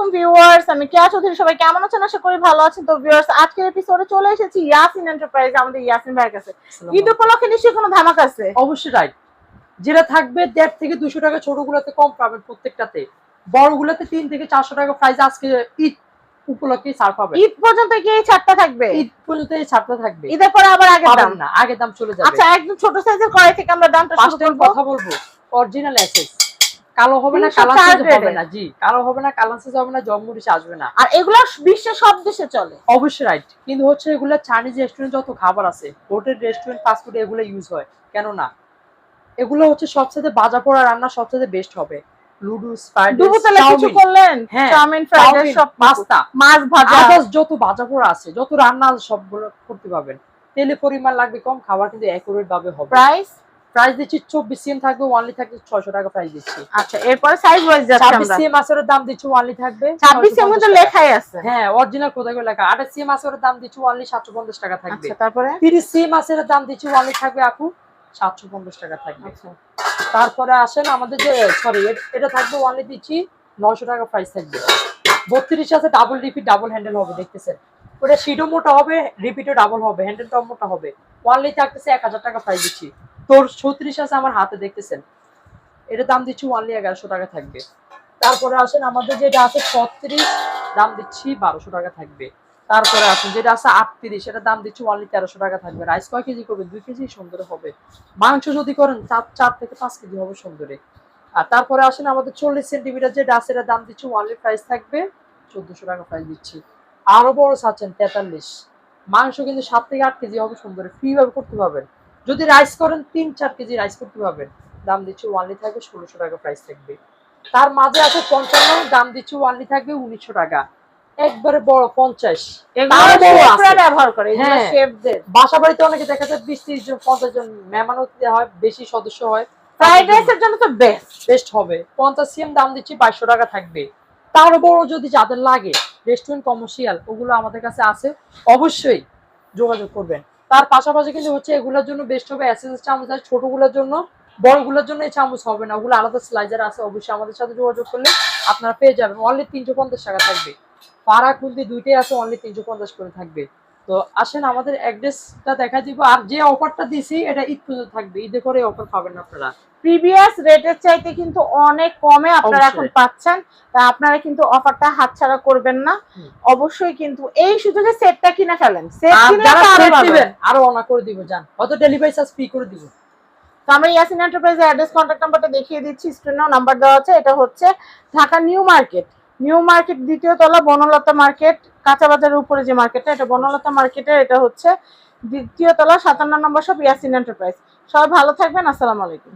আলাইকুম ভিউয়ার্স আমি কেয়া চৌধুরী সবাই কেমন আছেন? আশা করি ভালো আছেন। তো ভিউয়ার্স আজকের এপিসোডে চলে এসেছি ইয়াসিন এন্টারপ্রাইজ আমাদের ইয়াসিন ভাইয়ের কাছে। ঈদ উপলক্ষে নিশ্চয়ই কোনো ধামাক আছে? অবশ্যই রাইট যেটা থাকবে দেড় থেকে দুশো টাকা ছোটগুলোতে কম পাবেন প্রত্যেকটাতে। বড়গুলোতে তিন থেকে চারশো টাকা প্রাইস আজকে ঈদ উপলক্ষে ছাড় পাবেন ঈদ পর্যন্ত কি এই ছাড়টা থাকবে? ঈদ পর্যন্ত এই ছাড়টা থাকবে। ঈদের পরে আবার আগের দাম? না আগে দাম চলে যাবে। আচ্ছা একদম ছোট সাইজের কড়াই থেকে আমরা দামটা শুরু করব। কথা বলব অরিজিনাল এসএস কালো হবে না 304 কালার হবে না। জি কালো হবে না কালার হবে না জমমুরিশ আসবে না। আর এগুলো বিশ্বের সব দেশে চলে। অবশ্যই রাইট কিন্তু হচ্ছে এগুলো চাইনিজ রেস্টুরেন্ট যত খাবার আছে হোটেল রেস্টুরেন্ট ফাস্টফুড এগুলো ইউজ হয়। কেন না এগুলো হচ্ছে সবচেয়ে বাজা পোড়া রান্না সবচেয়ে বেস্ট হবে। লুডুস কিছু করলেন? হ্যাঁ, চাউমিন ফ্রাইড রাইস সব পাস্তা মাছ ভাজা। যত বাজা পোড়া আছে যত রান্না সবগুলো করতে পারবেন। তেলের পরিমাণ লাগবে কম খাবার কিন্তু অ্যাকুরেট ভাবে হবে। প্রাইস প্রাইস দিচ্ছি চব্বিশ সিএম থাকবে ওয়ানলি থাকবে ছয়শো টাকা প্রাইস দিচ্ছি। আচ্ছা এরপরে সাইজ ওয়াইজ যাচ্ছে ছাব্বিশ সিএম আসরের দাম দিচ্ছি ওয়ানলি থাকবে 26 এর মধ্যে 650 টাকা। লেখাই আছে। হ্যাঁ অরিজিনাল কোথায় করে লেখা? আঠাশ সিএম আসরের দাম দিচ্ছি ওয়ানলি সাতশো পঞ্চাশ টাকা থাকবে। আচ্ছা তারপরে? তিরিশ সিএম আসরের দাম দিচ্ছি ওয়ানলি থাকবে আপু সাতশো পঞ্চাশ টাকা থাকবে। আচ্ছা। তারপরে আসেন আমাদের যে সরি এটা থাকবে ওয়ানলি দিচ্ছি নশো টাকা প্রাইস থাকবে। বত্রিশ আছে ডাবল রিপিট ডাবল হ্যান্ডেল হবে দেখতেছেন। ওটা সিটও মোটা হবে রিপিটও ডাবল হবে হ্যান্ডেলটাও মোটা হবে। ওয়ানলি থাকতেছে এক হাজার টাকা প্রাইস দিচ্ছি। তোর ছত্রিশ আছে আমার হাতে দেখতেছেন। এটা দাম দিচ্ছি ওয়ানলি এগারোশো টাকা থাকবে। তারপরে আসেন, আমাদের যেটা আছে ছত্রিশ, দাম দিচ্ছি বারোশো টাকা থাকবে। তারপরে আসেন, যেটা আছে আটত্রিশ সেটা দাম দিচ্ছি ওয়ানলি তেরোশো টাকা থাকবে। রাইস কয় কেজি করবে দুই কেজি সুন্দর হবে। মাংস যদি করেন, চার চার থেকে পাঁচ কেজি হবে সুন্দরে। আর তারপরে আসেন, আমাদের চল্লিশ সেন্টিমিটার যে ডাস এটার দাম দিচ্ছি ওয়ানলি প্রাইস থাকবে। চোদ্দশো টাকা প্রাইস দিচ্ছি। আরও বড় চাচ্ছেন তেতাল্লিশ। মাংস কিন্তু সাত থেকে আট কেজি হবে সুন্দরে। ফ্রি ভাবে করতে পারবেন। যদি রাইস করেন তিন চার কেজি রাইস করতে পারবেন দাম দিচ্ছি ওয়ানলি থাকবে ষোলোশো টাকা প্রাইস থাকবে। তার মাঝে আছে পঞ্চান্ন দাম দিচ্ছি ওয়ানলি থাকবে উনিশশো টাকা। একবারে বড় পঞ্চাশ। ব্যবহার করে হ্যাঁ। বাসা বাড়িতে অনেকে দেখা যায় বিশ ত্রিশ জন পঞ্চাশ জন মেহমানও হয় বেশি সদস্য হয়। ফ্রাইড রাইসের জন্য তো বেস্ট বেস্ট হবে। পঞ্চাশ সিএম দাম দিচ্ছি বাইশশো টাকা থাকবে। তারও বড় যদি যাদের লাগে রেস্টুরেন্ট কমার্শিয়াল ওগুলো আমাদের কাছে আছে অবশ্যই যোগাযোগ করবেন। তার পাশাপাশি কিন্তু হচ্ছে এগুলোর জন্য বেস্ট হবে এসএস চামচ আছে ছোটগুলোর জন্য, বড়গুলোর জন্য এই চামচ হবে না। ওগুলো আলাদা স্লাইজার আছে, অবশ্যই আমাদের সাথে যোগাযোগ করলে আপনারা পেয়ে যাবেন। অনলি তিনশো পঞ্চাশ টাকা থাকবে। পাড়া খুলতে দুইটাই আছে অনলি তিনশো পঞ্চাশ করে থাকবে। তো আসেন আমাদের অ্যাড্রেসটা দেখা দিব। আর যে অফারটা দিছি এটা ঈদ পর্যন্ত থাকবে। ঈদে করে অফার পাবেন আপনারা। প্রিভিয়াস রেটের চাইতে কিন্তু অনেক কমে আপনারা এখন পাচ্ছেন। তা আপনারা কিন্তু অফারটা হাতছাড়া করবেন না। অবশ্যই কিন্তু এই সুযোগে সেটটা কিনে ফেলেন। সেট কিনে দিবেন, আরও অনা করে দিব জান অত ডেলিভারি চার্জ ফ্রি করে দিব। আমরা ইয়াসিন এন্টারপ্রাইজের অ্যাড্রেস কন্ট্যাক্ট নাম্বারটা দেখিয়ে দিচ্ছি। স্ক্রিনেও নাম্বার দেওয়া আছে। এটা হচ্ছে Dhaka new market. New market দ্বিতীয় তলা বনলতা মার্কেট কাঁচা বাজারের উপরে যে মার্কেটটা এটা বনলতা মার্কেটের এটা হচ্ছে দ্বিতীয় তলা, সাতান্ন নম্বর সব ইয়াসিন এন্টারপ্রাইজ সবাই ভালো থাকবেন, আসসালামু আলাইকুম।